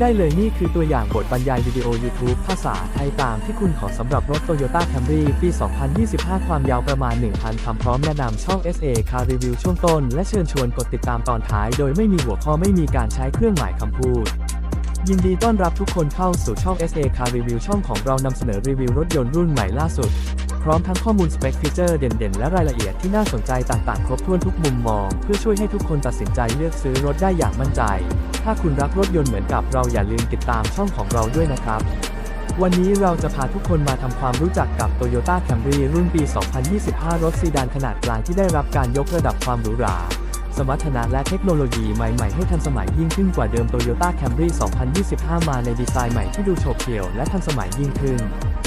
ได้เลยนี่คือตัวอย่างบทบรรยายวิดีโอ YouTube ภาษาไทยตามที่คุณขอสำหรับรถ Toyota Camry ปี 2025 ความยาวประมาณ 1,000 คำพร้อมแนะนำช่อง SA Car Review ช่วงต้น และเชิญชวนกดติดตามตอนท้าย โดยไม่มีหัวข้อไม่มีการใช้เครื่องหมายคำพูด ยินดีต้อนรับทุกคนเข้าสู่ช่อง SA Car Review ช่องของเรานำเสนอรีวิวรถยนต์รุ่นใหม่ล่าสุด พร้อมทั้งข้อมูลสเปคฟีเจอร์เด่นๆ และรายละเอียดที่น่าสนใจต่างๆ ครบถ้วนทุกมุมมอง เพื่อช่วยให้ทุกคนตัดสินใจเลือกซื้อรถได้อย่างมั่นใจ ถ้าคุณรักรถยนต์เหมือนกับเราอย่าลืมติดตามช่องของเราด้วยนะครับ วันนี้เราจะพาทุกคนมาทำความรู้จักกับ Toyota Camry รุ่นปี 2025 รถซีดานขนาดกลางที่ได้รับการยกระดับความหรูหราสมรรถนะและเทคโนโลยีใหม่ๆ ให้ทันสมัยยิ่งขึ้นกว่าเดิม Toyota Camry 2025 มาในดีไซน์ใหม่ที่ดูโฉบเฉี่ยวและทันสมัยยิ่งขึ้น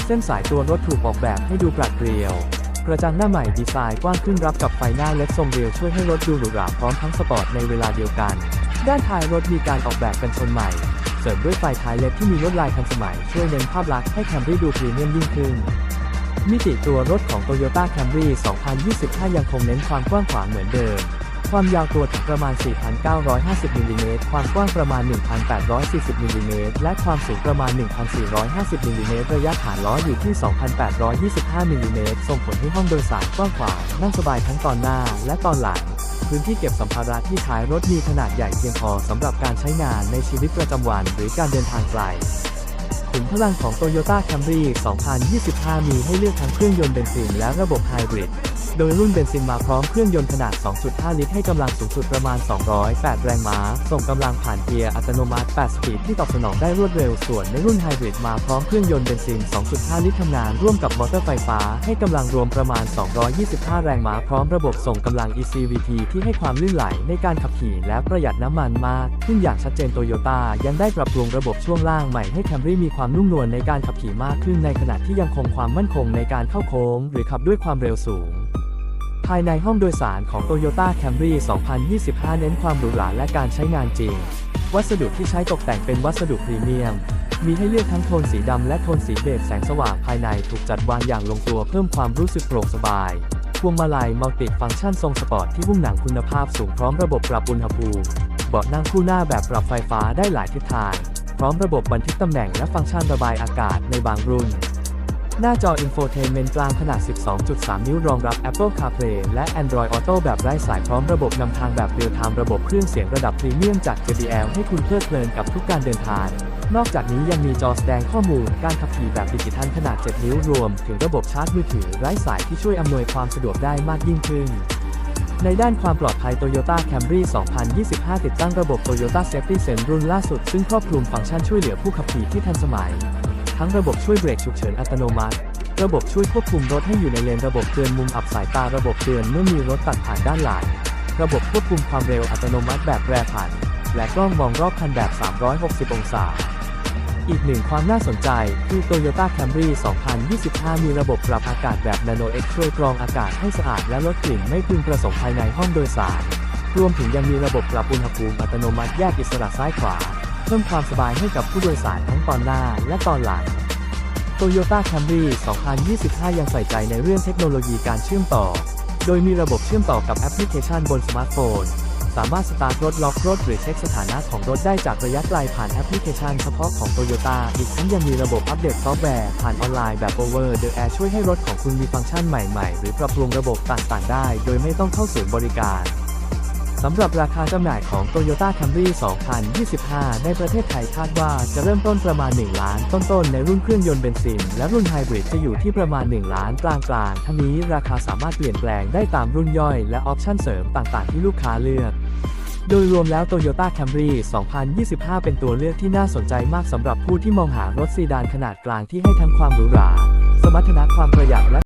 เส้นสายตัวรถถูกออกแบบให้ดูปราดเปรียว กระจังหน้าใหม่ดีไซน์กว้างขึ้นรับกับไฟหน้าเล็กทรงเรียวช่วยให้รถดูหรูหราพร้อมทั้งสปอร์ตในเวลาเดียวกัน ด้านท้ายรถมีการออกแบบกันชนใหม่ เสริมด้วยไฟท้ายเล็กที่มีลวดลายทันสมัย ช่วยเน้นภาพลักษณ์ให้ Camry ดูพรีเมียมยิ่งขึ้น มิติตัวรถของ Toyota Camry 2025 ยังคงเน้นความกว้างขวางเหมือนเดิม ความยาวตัวถึงประมาณ 4,950มิลลิเมตรความกว้างประมาณ 1,840มิลลิเมตรและความสูงประมาณ 1,450มิลลิเมตรระยะฐานล้ออยู่ที่ 2,825มิลลิเมตรส่งผลให้ห้องโดยสารกว้างขวางนั่งสบายทั้งตอนหน้าและตอนหลัง พื้นที่เก็บสัมภาระที่ท้ายรถมีขนาดใหญ่เพียงพอสำหรับการใช้งานในชีวิตประจำวันหรือการเดินทางไกล ขุมพลังของ Toyota Camry 2025 มีให้เลือกทั้งเครื่องยนต์เบนซินและระบบไฮบริด โดยรุ่นเบนซินมาพร้อมเครื่องยนต์ขนาด 2.5 ลิตร ให้กำลังสูงสุดประมาณ 208 แรงม้า ส่งกำลังผ่านเกียร์อัตโนมัติ 8 สปีดที่ตอบสนองได้รวดเร็ว ส่วนในรุ่นไฮบริดมาพร้อมเครื่องยนต์เบนซิน 2.5 ลิตรทำงานร่วมกับมอเตอร์ไฟฟ้า ให้กำลังรวมประมาณ 225 แรงม้า พร้อมระบบส่งกำลัง ECVT ที่ให้ความลื่นไหลในการขับขี่และประหยัดน้ำมันมาก ขึ้นอย่างชัดเจนโตโยต้ายังได้ปรับปรุงระบบช่วงล่างใหม่ให้ Camry มีความความนุ่มนวลในการขับขี่มากขึ้นในขณะที่ยังคงความมั่นคงในการเข้าโค้ง หรือขับด้วยความเร็วสูง ภายในห้องโดยสารของ Toyota Camry 2025 เน้นความหรูหราและการใช้งานจริง วัสดุที่ใช้ตกแต่งเป็นวัสดุพรีเมียม มีให้เลือกทั้งโทนสีดำและโทนสีเบจแสงสว่างภายในถูกจัดวางอย่างลงตัวเพิ่มความรู้สึกโปร่งสบายพวงมาลัยมัลติฟังก์ชันทรงสปอร์ตที่หุ้มหนังคุณภาพสูงพร้อมระบบปรับอุณหภูมิเบาะนั่งคู่หน้าแบบปรับไฟฟ้าได้หลายทิศทาง ร้อมระบบบันทึกตำแหน่งและฟังก์ชันระบายอากาศในบางรุ่น หน้าจอ Infotainment กลางขนาด 12.3 นิ้วรองรับ Apple CarPlay และ Android Auto แบบไร้สายพร้อมระบบนำทางแบบเรียลไทม์ระบบเครื่องเสียงระดับพรีเมียมจาก JBL ให้คุณเพลิดเพลินกับทุกการเดินทางนอกจากนี้ยังมีจอแสดงข้อมูลการขับขี่แบบดิจิทัลขนาด 7 นิ้วรวม ถึงระบบชาร์จมือถือไร้สายที่ช่วยอำนวยความสะดวกได้มากยิ่งขึ้น ในด้านความปลอดภัย Toyota Camry 2025 ติดตั้งระบบ Toyota Safety Sense รุ่นล่าสุด ซึ่งครอบคลุมฟังก์ชันช่วยเหลือผู้ขับขี่ที่ทันสมัย ทั้งระบบช่วยเบรกฉุกเฉินอัตโนมัติ ระบบช่วยควบคุมรถให้อยู่ในเลนระบบเตือนมุมอับสายตาระบบเตือนเมื่อมีรถตัดผ่านด้านหลังระบบควบคุมความเร็วอัตโนมัติแบบแปรผัน และกล้องมองรอบคันแบบ 360 องศา อีกหนึ่งความน่าสนใจ คือ Toyota Camry 2025 มีระบบปรับอากาศแบบ Nano X ช่วยกรองอากาศให้สะอาดและลดกลิ่นไม่พึงประสงค์ภายในห้องโดยสาร รวมถึงยังมีระบบปรับอุณหภูมิอัตโนมัติแยกอิสระซ้ายขวา เพิ่มความสบายให้กับผู้โดยสารทั้งตอนหน้าและตอนหลัง Toyota Camry 2025 ยังใส่ใจในเรื่องเทคโนโลยีการเชื่อมต่อ โดยมีระบบเชื่อมต่อกับแอปพลิเคชันบนสมาร์ทโฟน สามารถสตาร์ทรถล็อกรถหรือเช็คสถานะของรถได้จากระยะไกลผ่านแอปพลิเคชันเฉพาะของ Toyota อีกทั้งยังมีระบบอัปเดตซอฟต์แวร์ผ่านออนไลน์แบบ Over the Air ช่วยให้รถของคุณมีฟังก์ชันใหม่ๆ หรือปรับปรุงระบบต่างๆ ได้ โดยไม่ต้องเข้าศูนย์บริการ สำหรับราคาจำหน่ายของ Toyota Camry 2025 ในประเทศไทยคาดว่าจะเริ่มต้นประมาณ 1 ล้านต้นๆ ในรุ่นเครื่องยนต์เบนซิน และรุ่นไฮบริดจะอยู่ที่ประมาณ 1 ล้านกลางๆ ทั้งนี้ราคาสามารถเปลี่ยนแปลงได้ตามรุ่นย่อยและออปชั่นเสริมต่างๆ ที่ลูกค้าเลือกโดยรวมแล้ว Toyota Camry 2025 เป็นตัวเลือกที่น่าสนใจมากสำหรับผู้ที่มองหารถซีดานขนาดกลางที่ให้ทั้งความหรูหรา สมรรถนะความประหยัดและ